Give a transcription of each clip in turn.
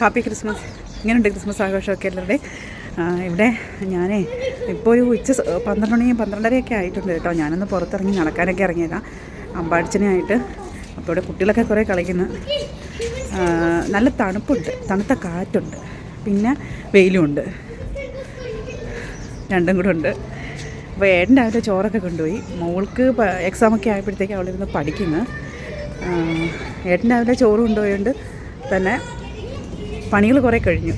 Happy Christmas ഇങ്ങനെയുണ്ട് Christmas ആഘോഷമൊക്കെ എല്ലാവരുടെ ഇവിടെ ഞാനേ ഇപ്പോൾ ഒരു ഉച്ച പന്ത്രണ്ട് മണിയും പന്ത്രണ്ടരയൊക്കെ ആയിട്ടുണ്ട് കേട്ടോ. ഞാനൊന്ന് പുറത്തിറങ്ങി നടക്കാനൊക്കെ ഇറങ്ങിയതാണ് അമ്പാടിച്ചനായിട്ട് അപ്പോൾ ഇവിടെ കുട്ടികളൊക്കെ കുറേ കളിക്കുന്നു. നല്ല തണുപ്പുണ്ട്. തണുത്ത കാറ്റുണ്ട്. പിന്നെ വെയിലുമുണ്ട്. രണ്ടും കൂടെ ഉണ്ട്. അപ്പോൾ ഏട്ടന്റെ അവരുടെ ചോറൊക്കെ കൊണ്ടുപോയി. മോൾക്ക് എക്സാമൊക്കെ ആയപ്പോഴത്തേക്ക് അവളിരുന്ന് പഠിക്കുന്നു. ഏട്ടൻ രാവിലെ ചോറ് കൊണ്ടുപോയതുകൊണ്ട് തന്നെ പണികൾ കുറേ കഴിഞ്ഞു.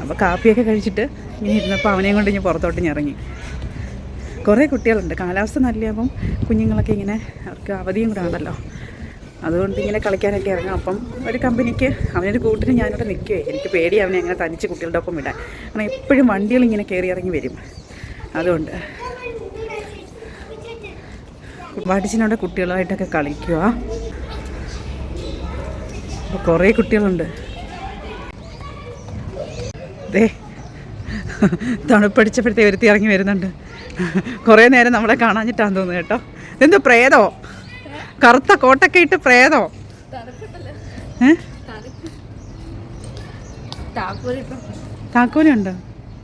അപ്പോൾ കാപ്പിയൊക്കെ കഴിച്ചിട്ട് ഇനി ഇരുന്നപ്പോൾ അവനെയും കൊണ്ട് ഇനി പുറത്തോട്ട് ഇറങ്ങി. കുറേ കുട്ടികളുണ്ട്. കാലാവസ്ഥ നല്ലയാകുമ്പം കുഞ്ഞുങ്ങളൊക്കെ ഇങ്ങനെ അവർക്ക് അവധിയും കൂടെ ആണല്ലോ. അതുകൊണ്ട് ഇങ്ങനെ കളിക്കാനൊക്കെ ഇറങ്ങും. അപ്പം ഒരു കമ്പനിക്ക് അവനൊരു കൂട്ടിന് ഞാനിവിടെ നിൽക്കുവേ എനിക്ക് പേടി അവനെ അങ്ങനെ തനിച്ച് കുട്ടികളുടെ ഒപ്പം വിടാൻ. കാരണം എപ്പോഴും വണ്ടികൾ ഇങ്ങനെ കയറി ഇറങ്ങി വരും. അതുകൊണ്ട് വാടിച്ചിനോടെ കുട്ടികളായിട്ടൊക്കെ കളിക്കുക അപ്പോൾ കുറേ കുട്ടികളുണ്ട്. ദേ തണുപ്പടിച്ചപ്പോഴത്തേ ഒരുത്തി ഇറങ്ങി വരുന്നുണ്ട്. കുറേ നേരം നമ്മളെ കാണാഞ്ഞിട്ടാന്ന് തോന്നുന്നു കേട്ടോ. ഇതെന്തോ പ്രേതോ? കറുത്ത കോട്ടൊക്കെ ഇട്ട് പ്രേതോ? താക്കോലുണ്ടോ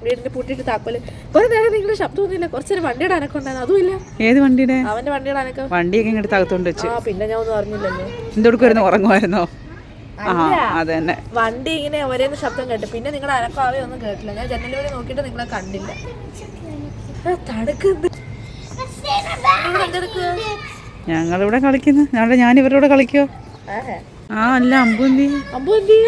വീടിന്റെ പൂട്ടിട്ട് താക്കോൽ. കുറെ നേരം നിങ്ങളുടെ ശബ്ദമൊന്നുമില്ല കുറച്ചൊരു വണ്ടിയുടെ അതുമില്ല. ഏത് വണ്ടിയുടെ? അവന്റെ വണ്ടിയുടെ അനക്കം വണ്ടിയൊക്കെ ഇങ്ങോട്ട് തകത്തോണ്ട് വെച്ച്. പിന്നെ ഞാൻ ഒന്നും അറിഞ്ഞില്ലല്ലോ. എന്തൊടുക്കുമായിരുന്നു ഉറങ്ങുമായിരുന്നോ ആ അത് തന്നെ വണ്ടി ഇങ്ങനെ ഒരേന്ന് ശബ്ദം കേട്ടു. പിന്നെ നിങ്ങൾ അരക്കാവേ ഒന്നും കേട്ടില്ല. ഞാൻ ജനലിൽ നോക്കിട്ട് നോക്കിയിട്ട് നിങ്ങളെ കണ്ടില്ല. ഞങ്ങളിവിടെ കളിക്കുന്നു. ഞങ്ങളുടെ ഞാൻ ഇവരോട് കളിക്കോ? ആ അല്ല അമ്പൂന്തി അമ്പൂന്തി?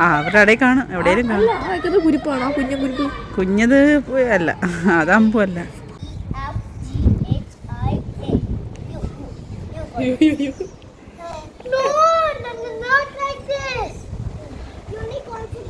ആ അവരുടെ ഇടയിൽ കാണും. എവിടെയും കാണും. കുരിപ്പാണോ? കുഞ്ഞു കുരിപ്പ്. കുഞ്ഞത് അല്ല അത് അമ്പു അല്ല. no,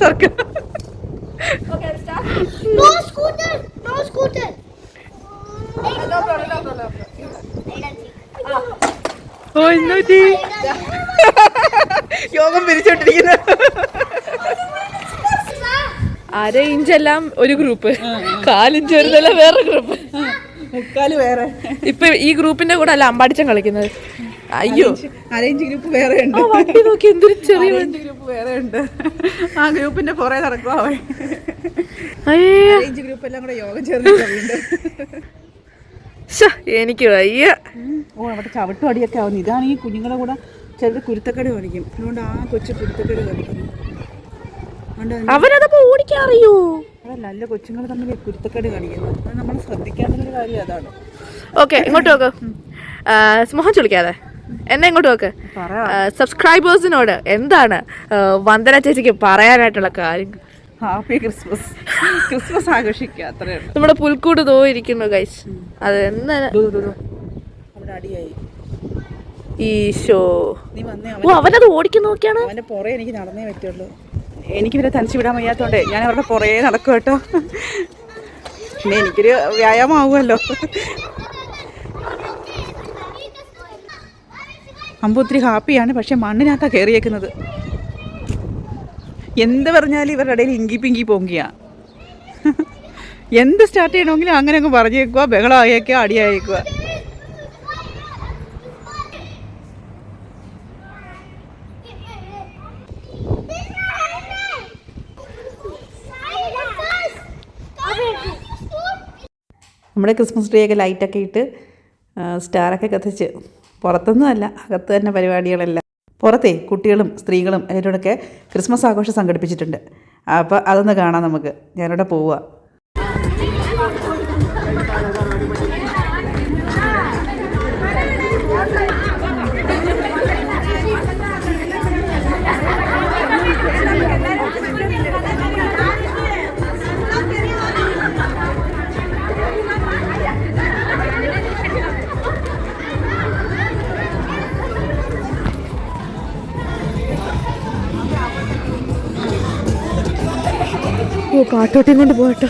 circle. No No scooter. No scooter. ഓ ഇന്നൂറ്റി യോഗം പിരിച്ചോണ്ടിരിക്കുന്നു അര ഇഞ്ചെല്ലാം ഒരു ഗ്രൂപ്പ്. കാലിഞ്ച് വരുന്നല്ല വേറെ ഗ്രൂപ്പ്. മുക്കാൽ വേറെ. ഇപ്പൊ ഈ ഗ്രൂപ്പിന്റെ കൂടെ അല്ല അമ്പാടിച്ചം കളിക്കുന്നത്. അയ്യോ. അറേഞ്ച് ഗ്രൂപ്പ് വേറെ ഉണ്ട്. നോക്കി എന്തൊരു ചെറിയ ഗ്രൂപ്പ് വേറെ ഉണ്ട്. ആ ഗ്രൂപ്പിന്റെ പുറകെ നടക്കുക അവൻ. ഗ്രൂപ്പ് എല്ലാം കൂടെ യോഗം ചേർന്നിട്ടുണ്ട് എനിക്ക് വയ്യ. ഓ അവിടെ ചവിട്ടും അടിയൊക്കെ ആവുന്നു. ഇതാണ് ഈ കുഞ്ഞുങ്ങളെ കൂടെ ചിലത് കുരുത്തക്കടി കാണിക്കും. അതുകൊണ്ട് ആ കൊച്ചു കുരുത്തക്കടി കാണിക്കുന്നു ഓടിക്കാറിയോ അവനതപ്പോ അതല്ല നല്ല കൊച്ചുങ്ങൾ തമ്മിൽ കുരുത്തക്കടി കാണിക്കുന്നത് അത് നമ്മൾ ശ്രദ്ധിക്കാത്തൊരു കാര്യം അതാണ്. ഓക്കെ ഇങ്ങോട്ട് നോക്കാം. സ്മോഹം മോഹൻ ചൊളിക്കാതെ. എന്നെ ഇങ്ങോട്ട് നോക്ക്. സബ്സ്ക്രൈബേഴ്സിനോട് എന്താണ് വന്ദന ചേച്ചിക്ക് പറയാനായിട്ടുള്ള കാര്യം? ഹാപ്പി ക്രിസ്മസ് ക്രിസ്മസ് ആഘോഷിക്കുക അത്രയാണ് നമ്മുടെ പുൽക്കൂട് തോ ഇരിക്കുന്നു ഗൈസ് അത് എന്താണ്. അടിയായി. ഈശോ. നീ വന്നേ ഓ അവനത് ഓടിക്കാൻ നോക്കിയാണ്? അവന്റെ പുറകെ എനിക്ക് നടന്നേ പറ്റുള്ളൂ. എനിക്ക് ഇവരെ തനിച്ച് വിടാൻ വയ്യാത്തോണ്ടേ ഞാൻ അവരുടെ പുറകെ നടക്കും കേട്ടോ. പിന്നെ എനിക്കൊരു വ്യായാമമാവുമല്ലോ അമ്പ ഒത്തിരി ഹാപ്പിയാണ്. പക്ഷെ മണ്ണിനകത്താണ് കയറിയേക്കുന്നത് എന്ത് പറഞ്ഞാലും ഇവരുടെ ഇടയിൽ ഇങ്കി പിങ്കി പൊങ്കിയാ. എന്ത് സ്റ്റാർട്ട് ചെയ്യണമെങ്കിലും അങ്ങനെ അങ്ങ് പറഞ്ഞേക്കുക ബഹളമായേക്കുക അടിയായേക്കുക നമ്മുടെ ക്രിസ്മസ് ട്രീ ഒക്കെ ലൈറ്റൊക്കെ ഇട്ട് സ്റ്റാറൊക്കെ കത്തിച്ച് പുറത്തൊന്നും അല്ല അകത്ത് തന്നെ പരിപാടികളെല്ലാം. പുറത്തെ കുട്ടികളും സ്ത്രീകളും എല്ലാവരോടൊക്കെ ക്രിസ്മസ് ആഘോഷം സംഘടിപ്പിച്ചിട്ടുണ്ട്. അപ്പോൾ അതൊന്ന് കാണാം നമുക്ക്. ഞാനിവിടെ പോവുക. ഓ കാട്ടോട്ടിയും കൊണ്ട് പോകട്ടോ.